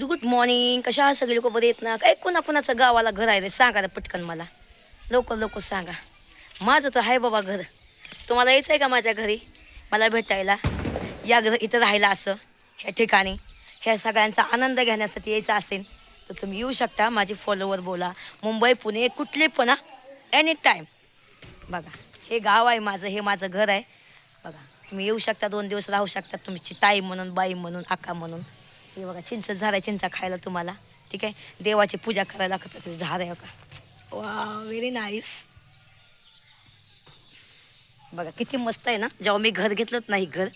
Good morning कशा आहात सगळे? लोक बरे आहेत ना? काय कोणा कोणाचं गावाला घर आहे रे? सांगा रे पटकन मला. लवकर लवकर सांगा. माझं तर आहे बाबा घर. तुम्हाला यायचं आहे का माझ्या घरी? मला भेटायला. या घर इथं राहायला असं. ह्या ठिकाणी. ह्या सगळ्यांचा आनंद घेण्यासाठी यायचं असेल तर तुम्ही येऊ शकता. माझे फॉलोवर बोला. मुंबई पुणे कुठले पण एनी टाईम बघा हे गाव आहे माझं. हे माझं घर आहे. बघा तुम्ही येऊ शकता. दोन दिवस राहू शकता. तुमची ताई म्हणून बाई म्हणून आका म्हणून. हे बघा चिंच झाड आहे चिंचा खायला तुम्हाला. ठीक आहे? देवाची पूजा करायला लागतं झाड आहे बघा. वा व्हेरी नाईस बघा किती मस्त आहे ना? जेव्हा मी घर घेतलं नाही घर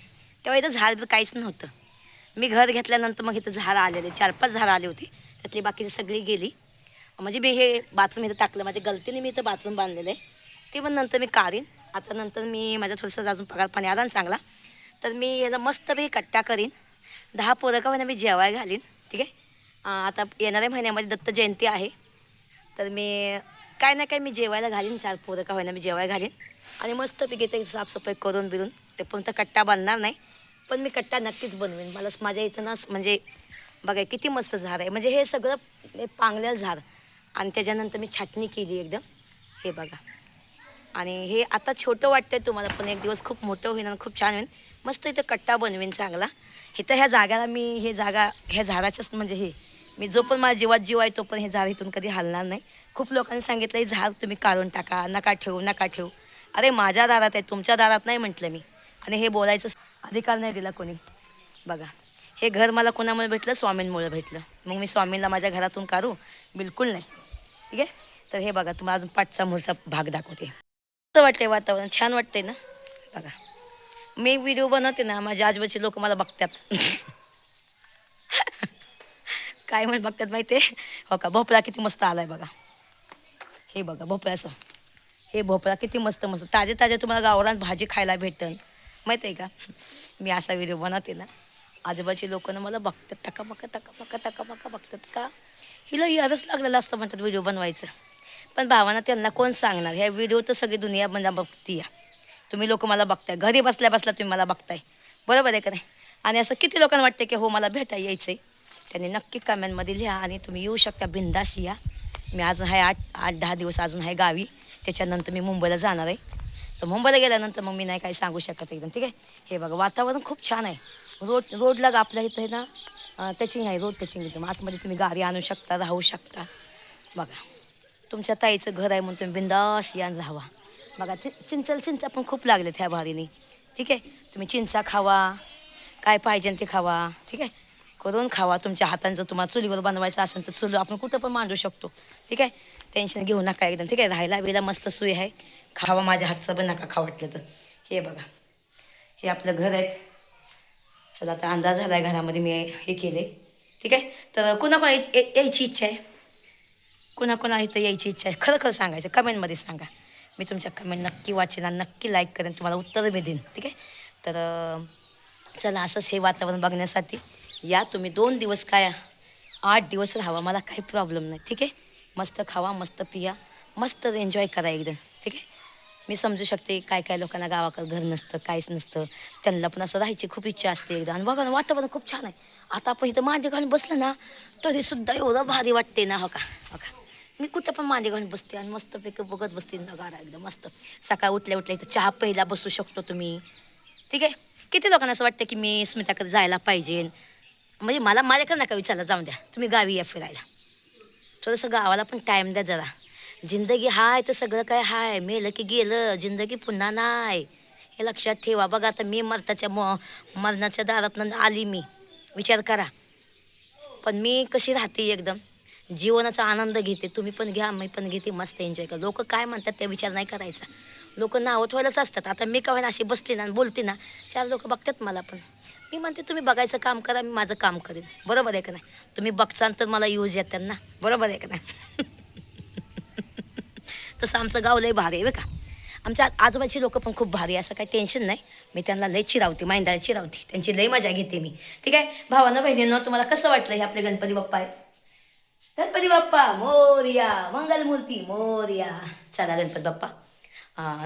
तेव्हा इथं झाड काहीच नव्हतं. मी घर घेतल्यानंतर मग इथं झाडं आलेले चार पाच झाडं आले होते. त्यातली बाकीची सगळी गेली. म्हणजे मी हे बाथरूम इथं टाकलं माझ्या गलतीने मी इथं बाथरूम बांधलेलं आहे. ते पण नंतर मी काढीन. आता नंतर मी माझ्या थोडंसं अजून पगार पाणी आला ना चांगला. तर मी याला मस्त मस्तपैकी कट्टा करीन. दहा पोरं का होईना मी जेवाय घालीन ठीक आहे? आता येणाऱ्या महिन्यामध्ये दत्त जयंती आहे. तर मी काय ना काय मी जेवायला घालीन चार पोरं का होईना मी जेवायला घालीन. आणि मस्तपैकी ते साफसफाई करून बिरून ते पण तर कट्टा बांधणार नाही पण मी कट्टा नक्कीच बनवेन. मला माझ्या इथं ना म्हणजे बघा किती मस्त झाड आहे. म्हणजे हे सगळं हे झाड. आणि त्याच्यानंतर मी छाटणी केली एकदम. हे बघा. आणि हे आता छोटं वाटतंय तुम्हाला पण एक दिवस खूप मोठं होईल आणि खूप छान होईल मस्त इथं कट्टा बनवेन चांगला. इथं ह्या जागाला मी हे जागा ह्या झाडाच्याच म्हणजे हे मी जो पण माझ्या जीवात जीव आहे तो पण हे झाड इथून कधी हलणार नाही. खूप लोकांनी सांगितलं हे झाड तुम्ही काढून टाका नका ठेवू नका ठेवू. अरे माझ्या दारात आहे तुमच्या दारात नाही म्हटलं मी. आणि हे बोलायचं अधिकार नाही दिला कोणी. बघा हे घर मला कोणामुळे भेटलं? स्वामींमुळे भेटलं. मग मी स्वामींना माझ्या घरातून काढू? बिलकुल नाही. ठीक आहे? तर हे बघा तुम्हाला अजून पाठचा मुळचा भाग दाखवते. मस्त वाटते वातावरण छान वाटते ना? बघा. मी व्हिडिओ बनवते ना माझ्या आजूबाजूचे लोक मला बघतात. काय म्हणून बघतात माहिती आहे हो का? भोपळा किती मस्त आलाय बघा. हे बघा भोपळ्याचं. हे भोपळा किती मस्त मस्त. ताजे ताजे तुम्हाला गावरान भाजी खायला भेटन. माहिती आहे का? मी असा व्हिडिओ बनवते ना आजूबाजूचे लोक ना मला बघतात टकामका टकामका टकामका बघतात का? हिला यादच लागलेलं असतं म्हणतात व्हिडिओ बनवायचं. पण भावांना त्यांना कोण सांगणार? ह्या व्हिडिओ तर सगळी दुनिया मला बघती तुम्ही लोक मला बघताय. घरी बसल्या बसल्या तुम्ही मला बघताय. बरोबर आहे का नाही? आणि असं किती लोकांना वाटते की हो मला भेटा यायचं आहे त्यांनी नक्की कमेंटमध्ये लिहा आणि तुम्ही येऊ शकता. बिंदाशी या. मी अजून आहे आठ आठ दहा दिवस अजून आहे गावी. त्याच्यानंतर मी मुंबईला जाणार आहे. तर मुंबईला गेल्यानंतर मग मी नाही काही सांगू शकत एकदम ठीक आहे? हे बघा वातावरण खूप छान आहे. रोड रोडला ग आपल्या इथं आहे ना टचिंग आहे. रोड टचिंग एकदम आतमध्ये तुम्ही गाडी आणू शकता राहू शकता. बघा. तुमच्या ताईचं घर आहे म्हणून तुम्ही बिंदास या राहावा. बघा चि चिंचल चिंचा पण खूप लागलेत ह्या भारीने. ठीक आहे? तुम्ही चिंचा खावा. काय पाहिजे ते खावा. ठीक आहे? करून खावा. तुमच्या हातांचं जर तुम्हाला चुलीवर बनवायचं असेल तर चुलू आपण कुठं पण मांडू शकतो. ठीक आहे? टेन्शन घेऊ नका एकदम. ठीक आहे? राहायला बिला मस्त सोय आहे. खावा माझ्या हातचं पण नका खा वाटलं तर. हे बघा. हे आपलं घर आहे. चला आता अंदाज झाला आहे घरामध्ये मी हे केले ठीक आहे? तर कोणाकोणा यायची इच्छा आहे? कुणा इथं यायची इच्छा आहे खरं खरं सांगायचं कमेंटमध्ये सांगा. मी तुमच्या कमेंट नक्की वाचेन आणि नक्की लाईक करेन तुम्हाला उत्तर मी देईन ठीक आहे? तर चला असंच हे वातावरण बघण्यासाठी या. तुम्ही दोन दिवस काय आठ दिवस राहावा मला काही प्रॉब्लेम नाही ठीक आहे? मस्त खावा मस्त पिया मस्त एन्जॉय करा एकदम ठीक आहे? मी समजू शकते काय काय लोकांना गावाकडं घर नसतं काहीच नसतं. त्यांना पण असं राहायची खूप इच्छा असते एकदा. आणि बघा ना वातावरण खूप छान आहे. आता आपण इथं माझ्या घालून बसलं ना तरी सुद्धा एवढं भारी वाटते ना हो का? हो का? मी कुठं पण मांडी घालून बसते आणि मस्तपैकी बघत बसते नगारा गाडा एकदम मस्त. सकाळ उठल्या उठल्या इथं चहा पहिला बसू शकतो तुम्ही. ठीक आहे? किती लोकांना असं वाटतं की मी स्मिताकडे जायला पाहिजे? म्हणजे मला माझ्याकडे नका विचारला जाऊन द्या. तुम्ही गावी या फिरायला. थोडंसं गावाला पण टाईम द्या जरा. जिंदगी हाय तर सगळं काय हाय. मेलं की गेलं जिंदगी पुन्हा नाही हे लक्षात ठेवा बघा आता मी मरताच्या म मरणाच्या दारातनं आली मी. विचार करा. पण मी कशी राहते एकदम? जीवनाचा आनंद घेते. तुम्ही पण घ्या मी पण घेते. मस्त एन्जॉय करा. लोक काय म्हणतात ते विचार नाही करायचा. लोक नावं ठेवायलाच असतात. आता मी का अशी बसली ना बोलते ना चार लोक बघतात मला पण. मी म्हणते तुम्ही बघायचं काम करा मी माझं काम करेन. बरोबर आहे का नाही? तुम्ही बघचाल तर मला यूज येतात ना बरोबर आहे का नाही? तसं आमचं गाव लय भारी आहे बरं का. आमच्या आजोबाची लोक पण खूप भारी आहे. असं काही टेन्शन नाही. मी त्यांना लय चिरावते माहिंदाला चिरावते. त्यांची लय मजा घेते मी. ठीक आहे? भावानं बहिणींनो तुम्हाला कसं वाटलं हे आपले गणपती बाप्पा? आहे गणपती बाप्पा मोर्या मंगलमूर्ती मोर्या. चला गणपती बाप्पा.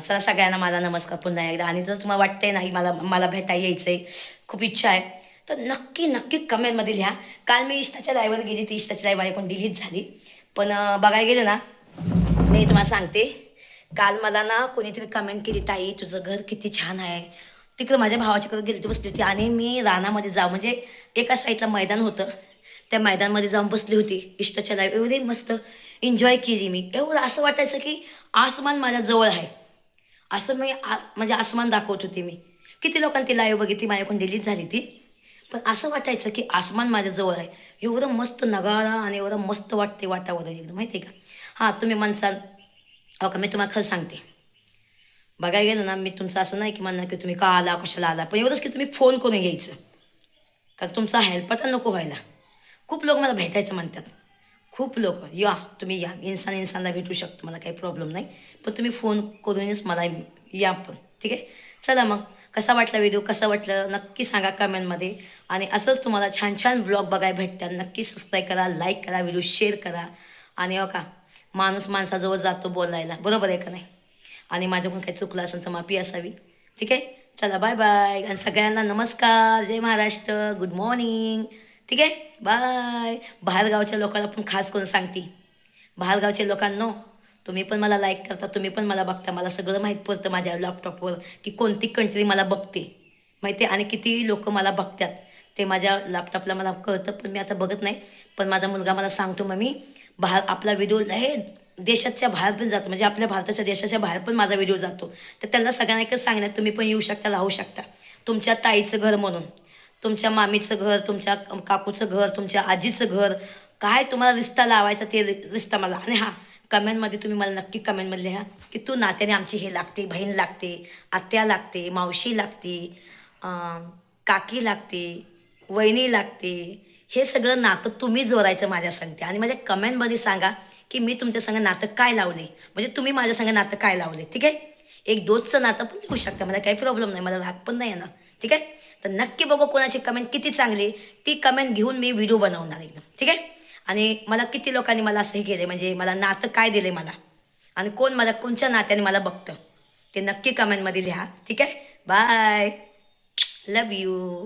चला सगळ्यांना माझा नमस्कार पुन्हा एकदा. आणि जर तुम्हाला वाटतंय नाही मला मला भेटायला यायचंय खूप इच्छा आहे तर नक्की नक्की कमेंटमध्ये लिहा. काल मी इष्टाच्या लाईव्हवर गेली ती इष्टाची लाईव्ह ऐकून डिलीट झाली. पण बघायला गेलं ना मी तुम्हाला सांगते काल मला ना कोणीतरी कमेंट केली ताई तुझं घर किती छान आहे. तिकडं माझ्या भावाच्याकडे गेली होती बसली होती. आणि मी रानामध्ये जाऊ म्हणजे एका साईडला मैदान होतं. त्या मैदानमध्ये जाऊन बसली होती इष्टाच्या लाईव्ह एवढी मस्त एन्जॉय केली मी. एवढं असं वाटायचं की आसमान माझ्या जवळ आहे. असं मी आ म्हणजे आसमान दाखवत होती मी. किती लोकांनी ती लाईव्ह बघितली माझ्याकडून डिलीट झाली ती. पण असं वाटायचं की आसमान माझ्या जवळ आहे. एवढं मस्त नगारा आणि एवढं मस्त वाटते वातावरण एकदम माहिती आहे का? हां तुम्ही म्हणसाल. हो का मी तुम्हाला खरं सांगते. बघायला गेलं ना मी तुमचं असं नाही की म्हणणार की तुम्ही का आला कशाला आला पण एवढंच की तुम्ही फोन करून यायचं कारण तुमचा हेल्पर तर नको व्हायला. खूप लोक मला भेटायचं म्हणतात. खूप लोक या तुम्ही या इन्सान इन्सानला भेटू शकतो मला काही प्रॉब्लेम नाही. पण तुम्ही फोन करूनच मला या पण ठीक आहे? चला मग कसा वाटला व्हिडिओ कसं वाटलं? नक्की सांगा कमेंटमध्ये आणि असंच तुम्हाला छान छान ब्लॉग बघायला भेटतात. नक्की सबस्क्राईब करा लाईक करा व्हिडिओ शेअर करा. आणि हो का माणूस माणसाजवळ जातो बोलायला. बरोबर आहे का नाही? आणि माझ्याकडून काही चुकलं असेल तर माफी असावी. ठीक आहे? चला बाय बाय आणि सगळ्यांना नमस्कार. जय महाराष्ट्र. गुड मॉर्निंग ठीक आहे? बाय बाहेरगावच्या लोकांना पण खास करून सांगते. बाहेरगावच्या लोकांनो तुम्ही पण मला लाईक करता तुम्ही पण मला बघता. मला सगळं माहीत पडतं माझ्या लॅपटॉपवर की कोणती कंट्री मला बघते. माहिती आहे? आणि किती लोक मला बघतात ते माझ्या लॅपटॉपला मला कळतं पण मी आता बघत नाही. पण माझा मुलगा मला सांगतो मम्मी बाहेर आपला व्हिडिओ हे देशाच्या बाहेर पण जातो. म्हणजे आपल्या भारताच्या देशाच्या बाहेर पण माझा व्हिडिओ जातो. तर त्यांना सगळ्यांना एकच सांगण्यात तुम्ही पण येऊ शकता राहू शकता. तुमच्या ताईचं घर म्हणून. तुमच्या मामीचं घर तुमच्या काकूचं घर तुमच्या आजीचं घर काय तुम्हाला रिश्ता लावायचा ते रि- रिश्ता मला. आणि हां कमेंटमध्ये तुम्ही मला नक्की कमेंटमध्ये लिहा की तू नात्याने आमची हे लागते बहीण लागते आत्या लागते मावशी लागते काकी लागते वहिनी लागते. हे सगळं नातं तुम्ही जोरायचं माझ्या सांगते. आणि माझ्या कमेंटमध्ये सांगा की मी तुमच्या संग नातं काय लावले? म्हणजे तुम्ही माझ्या संग नातं काय लावले? ठीक आहे? एक दोस्तचं नातं पण लिहू शकता. मला काही प्रॉब्लेम नाही. मला राग पण नाही येणार. ठीक आहे? तर नक्की बघू कोणाची कमेंट किती चांगली ती कमेंट घेऊन मी व्हिडिओ बनवणार एकदम. ठीक आहे? आणि मला किती लोकांनी मला असं हे केले म्हणजे मला नातं काय दिले मला? आणि कोण मला कोणच्या नात्याने मला बघतं? ते नक्की कमेंटमध्ये लिहा. ठीक आहे? Bye love you